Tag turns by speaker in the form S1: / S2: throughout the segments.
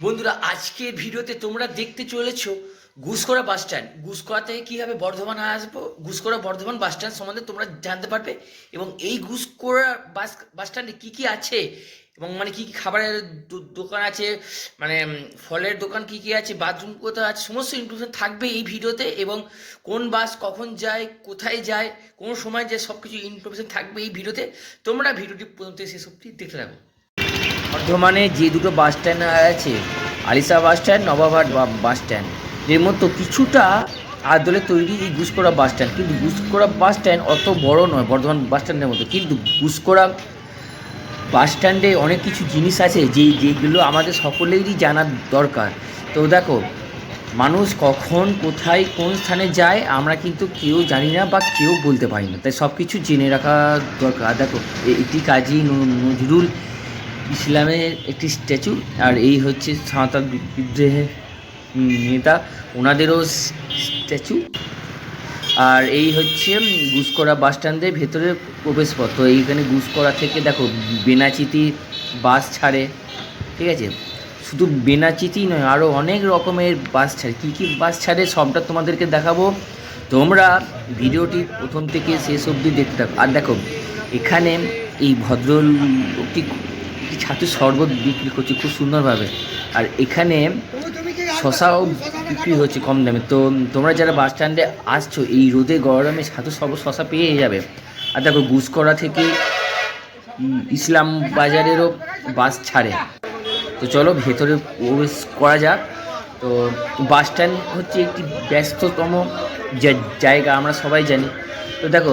S1: বন্ধুরা আজকের ভিডিওতে তোমরা দেখতে চলেছো ঘুষকরা বাস স্ট্যান্ড। ঘুষকরা থেকে কীভাবে বর্ধমান আসব? ঘুষকরা বর্ধমান বাস স্ট্যান্ড সম্বন্ধে তোমরা জানতে পারবে এবং এই ঘুষকরা বাস বাস স্ট্যান্ডে কী কী আছে এবং মানে কী কী খাবারের দোকান আছে মানে ফলের দোকান কী কী আছে, বাথরুম কোথাও আছে, সমস্ত ইনফরমেশন থাকবে এই ভিডিওতে এবং কোন বাস কখন যায়, কোথায় যায়, কোন সময় যায় সব কিছু ইনফরমেশন থাকবে এই ভিডিওতে। তোমরা ভিডিওটি প্রথম থেকে শেষ দেখতে থাকো। বর্ধমানে যে দুটো বাস স্ট্যান্ড আছে Alisa bus stand, Nababhat bus stand, এর মতো কিছুটা আদলে তৈরি এই গুসকোড়া বাস স্ট্যান্ড। কিন্তু গুসকোড়া বাস স্ট্যান্ড অত বড় নয়, বর্ধমান বাস স্ট্যান্ডের মতো কিন্তু গুসকোড়া বাস স্ট্যান্ডে অনেক কিছু জিনিস আছে, যে যেগুলো আমাদের সকলেরই জানার দরকার। তো দেখো, মানুষ কখন, কোথায়, কোন স্থানে যায়, আমরা কিন্তু কেউ জানি না বা কেউ বলতে পারি না। তাই সব কিছু জেনে রাখা দরকার। দেখো এটি কাজী নজরুল ইসলামের একটি স্ট্যাচু, আর এই হচ্ছে সাঁওতাল বিদ্রোহের নেতা, ওনাদেরও স্ট্যাচু। আর এই হচ্ছে গুসকরা বাস স্ট্যান্ডের ভেতরে প্রবেশ পথ তো এইখানে গুসকরা থেকে দেখো, বেনাচিতি বাস ছাড়ে, ঠিক আছে? শুধু বেনাচিতি নয় আরও অনেক রকমের বাস ছাড়ে। কী কী বাস ছাড়ে সবটা তোমাদেরকে দেখাবো। তোমরা ভিডিওটি প্রথম থেকে শেষ অবধি দেখতে থাকো। আর দেখো, এখানে এই ভদ্রলোকটি ছাতু শরবত বিক্রি করছে খুব সুন্দরভাবে। আর এখানে শশাও বিক্রি হচ্ছে কম দামে। তো তোমরা যারা বাস স্ট্যান্ডে আসছো, এই রোদে গরমে ছাতু শরবত শশা পেয়ে যাবে। আর দেখো গুসকরা থেকে ইসলাম বাজারেরও বাস ছাড়ে। তো চলো, ভেতরে প্রবেশ করা যাক। তো বাস স্ট্যান্ড হচ্ছে একটি ব্যস্ততম জায়গা, আমরা সবাই জানি। তো দেখো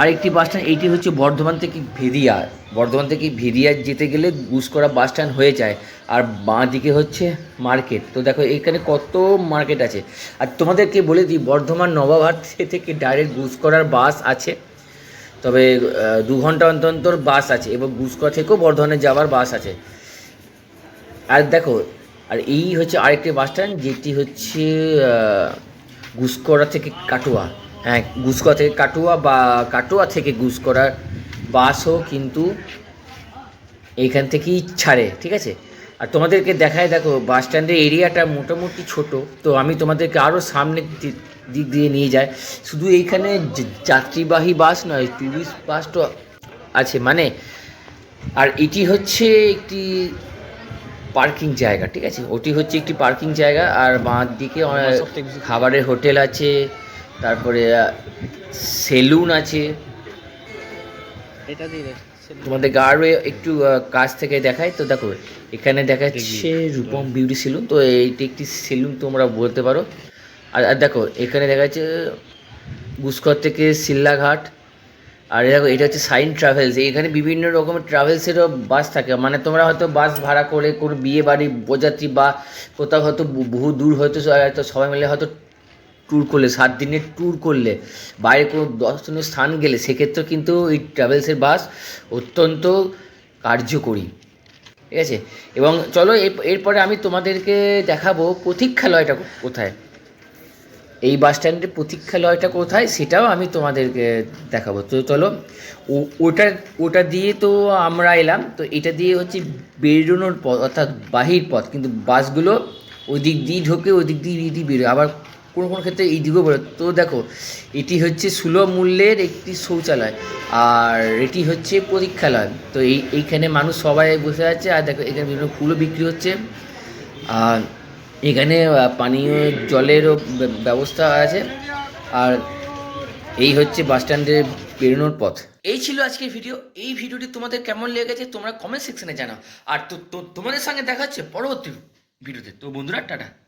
S1: আরেকটি বাস স্ট্যান্ড এইটি হচ্ছে বর্ধমান থেকে ভেদিয়া বর্ধমান থেকে ভেদিয়া যেতে গেলে গুসকরা বাস স্ট্যান্ড হয়ে যায়। আর বাঁ দিকে হচ্ছে মার্কেট তো দেখো, এখানে কত মার্কেট আছে। আর তোমাদেরকে বলে দিই, বর্ধমান নবাবহাট থেকে ডাইরেক্ট গুসকরার বাস আছে। তবে দু ঘণ্টা অন্তর অন্তর বাস আছে এবং গুসকরা থেকেও বর্ধমানে যাওয়ার বাস আছে। আর দেখো, আর এই হচ্ছে আরেকটি বাস স্ট্যান্ড যেটি হচ্ছে গুসকরা থেকে কাটোয়া। হ্যাঁ গুসকরা থেকে কাটোয়া বা কাটোয়া থেকে গুস গুসকরার বাসও কিন্তু এইখান থেকেই ছাড়ে ঠিক আছে? আর তোমাদেরকে দেখায় দেখো বাস স্ট্যান্ডের এরিয়াটা মোটামুটি ছোট তো আমি তোমাদেরকে আরও সামনের দিক দিয়ে নিয়ে যাই। শুধু এইখানে যাত্রীবাহী বাস নয় টুরিস্ট বাস তো আছে মানে আর এটি হচ্ছে একটি পার্কিং জায়গা ঠিক আছে? ওটি হচ্ছে একটি পার্কিং জায়গা আর বাঁ দিকে খাবারের হোটেল আছে তারপরে সেলুন আছে।
S2: এটা দিয়ে
S1: তোমাদেরকে আরও একটু কাছ থেকে দেখায় তো দেখো এখানে দেখা যাচ্ছে রূপম বিউটি সেলুন। তো এইটি একটি সেলুন তোমরা বলতে পারো। আর আর দেখো এখানে দেখা যাচ্ছে গুসকর থেকে সিল্লাঘাট। আর দেখো এটা হচ্ছে সাইন ট্রাভেলস। এখানে বিভিন্ন রকমের ট্রাভেলসেরও বাস থাকে। মানে তোমরা হয়তো বাস ভাড়া করে কোনো বিয়ে বাড়ি বা কোথাও হয়তো বহু- বহু দূর হয়তো হয়তো সবাই মিলে হয়তো ট্যুর করলে, সাত দিনের ট্যুর করলে, বাইরে কোনো দর্শনীয় স্থান গেলে, সেক্ষেত্রেও কিন্তু এই ট্রাভেলসের বাস অত্যন্ত কার্যকরী। ঠিক আছে? এবং চলো, এর- এরপরে আমি তোমাদেরকে দেখাবো প্রতীক্ষালয়টা কোথায়। এই বাস স্ট্যান্ডের প্রতীক্ষালয়টা কোথায়, সেটাও আমি তোমাদেরকে দেখাবো। তো চলো ওটা ওটা দিয়ে তো আমরা এলাম। তো এটা দিয়ে হচ্ছে বেরোনোর পথ, অর্থাৎ বাহির পথ। কিন্তু বাসগুলো ওই দিক দিয়ে ঢোকে ওই দিক দিয়ে এই বেরোয়। আবার কোনো কোনো ক্ষেত্রে এই দিকেও বেরোয় তো দেখো, এটি হচ্ছে সুলভ মূল্যের একটি শৌচালয় আর এটি হচ্ছে পরীক্ষালয়। তো এই, এইখানে মানুষ সবাই বসে আছে আর দেখো, এখানে বিভিন্ন ফুলও বিক্রি হচ্ছে। আর এখানে পানীয় জলেরও ব্যবস্থা আছে। আর এই হচ্ছে বাস স্ট্যান্ডের বেরোনোর পথ। এই ছিল আজকের ভিডিও। এই ভিডিওটি তোমাদের কেমন লেগেছে তোমরা কমেন্ট সেকশনে জানাও। আর তো, তো- তোমাদের সঙ্গে দেখা হচ্ছে পরবর্তী ভিডিওতে। তো বন্ধুরা, টাটা।